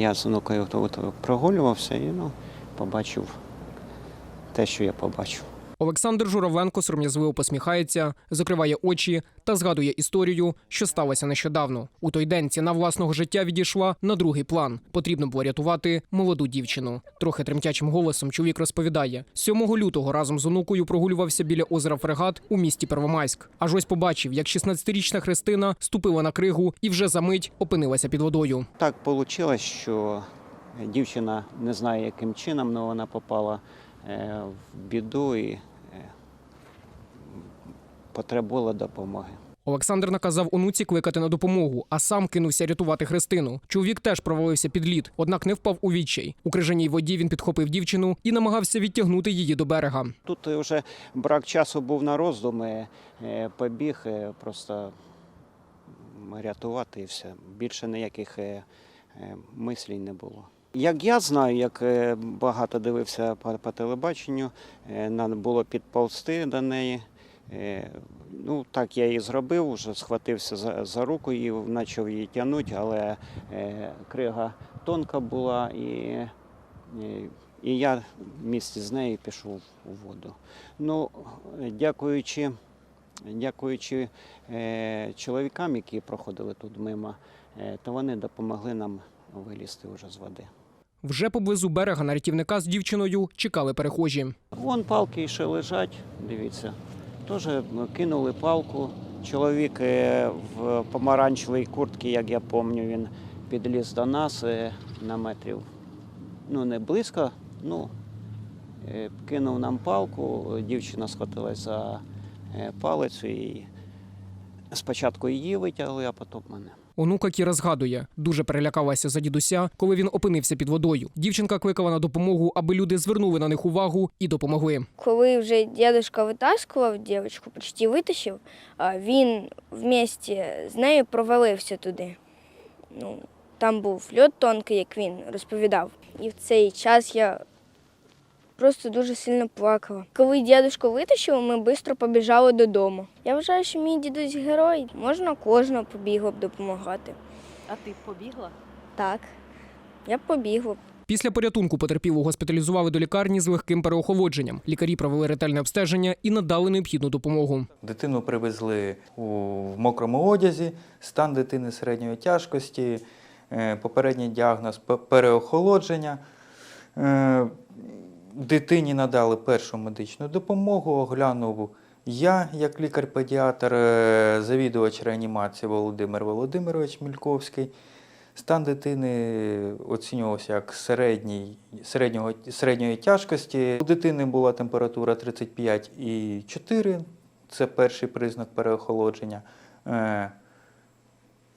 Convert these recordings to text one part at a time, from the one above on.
Я з онукою прогулювався і ну, побачив те, що я побачив. Олександр Журавленко сором'язливо посміхається, закриває очі та згадує історію, що сталося нещодавно. У той день ціна власного життя відійшла на другий план. Потрібно було рятувати молоду дівчину. Трохи тремтячим голосом чоловік розповідає: 7 лютого разом з онукою прогулювався біля озера Фрегат у місті Первомайськ. Аж ось побачив, як 16-річна Христина ступила на кригу і вже за мить опинилася під водою. Так вийшло, що дівчина не знає, яким чином, але вона попала е, в біду і потребувала допомоги. Олександр наказав онуці кликати на допомогу, а сам кинувся рятувати Христину. Чоловік теж провалився під лід, однак не впав у відчай. У крижаній воді він підхопив дівчину і намагався відтягнути її до берега. Тут вже брак часу був на роздуми, е, побіг е, просто рятувати і все. Більше ніяких е, мислій не було. Як я знаю, як багато дивився по, по телебаченню, нам було підползти до неї. Е, Ну, так я і зробив, вже схватився за, за руку і почав її тягнути, але е, крига тонка була і, і, і я вместе з нею пішов у воду. Ну, дякуючи, дякуючи е, чоловікам, які проходили тут мимо, е, то вони допомогли нам вилізти вже з води. Вже поблизу берега на рятівника з дівчиною чекали перехожі. Вон палки ще лежать, дивіться. Теж кинули палку. Чоловік е, в помаранчевій куртці, як я пам'ятаю, він підліз до нас е, на метрів. Ну, не близько, ну, е, кинув нам палку, дівчина схватилася за е, палицю і спочатку її витягли, а потім мене. Онука Кіра згадує, дуже перелякалася за дідуся, коли він опинився під водою. Дівчинка кликала на допомогу, аби люди звернули на них увагу і допомогли. Коли вже дядюшка витаскував дівчинку, почти витащив, він вместе з нею провалився туди. Ну, там був льод тонкий, як він розповідав. І в цей час я просто дуже сильно плакала. Коли дядюшку витащив, ми швидко побіжали додому. Я вважаю, що мій дідусь герой. Можна кожного побігло б допомагати. А ти б побігла? Так, я б побігла. б. Після порятунку потерпілу госпіталізували до лікарні з легким переохолодженням. Лікарі провели ретельне обстеження і надали необхідну допомогу. Дитину привезли у в мокрому одязі, стан дитини середньої тяжкості, е, попередній діагноз пе- переохолодження. Дитині надали першу медичну допомогу, оглянув я, як лікар-педіатр, е, завідувач реанімації Володимир Володимирович Мільковський. Стан дитини оцінювався як середній, середнього, середньої тяжкості. У дитини була температура 35,4, це перший признак переохолодження. Е,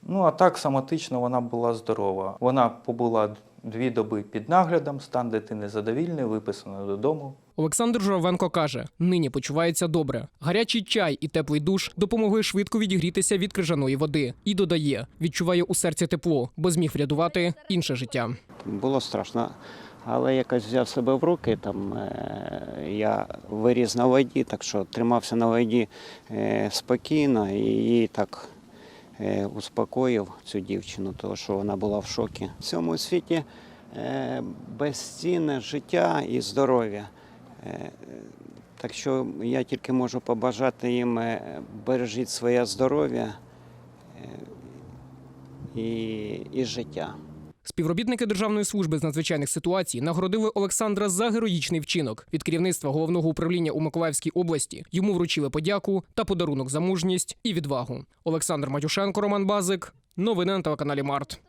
Ну, а так соматично вона була здорова. Вона побула дві доби під наглядом, стан дитини задовільний, виписано додому. Олександр Журавенко каже, нині почувається добре. Гарячий чай і теплий душ допомогли швидко відігрітися від крижаної води. І додає, відчуває у серці тепло, бо зміг врятувати інше життя. Було страшно, але якось взяв себе в руки. Там, е, я виріс на воді, так що тримався на воді е, спокійно і так успокоїв цю дівчину, тому що вона була в шокі. В цьому світі е, безцінне життя і здоров'я. Е, Так що я тільки можу побажати їм е, бережіть своє здоров'я е, і, і життя. Співробітники Державної служби з надзвичайних ситуацій нагородили Олександра за героїчний вчинок. Від керівництва головного управління у Миколаївській області йому вручили подяку та подарунок за мужність і відвагу. Олександр Матюшенко, Роман Базик. Новини на телеканалі Март.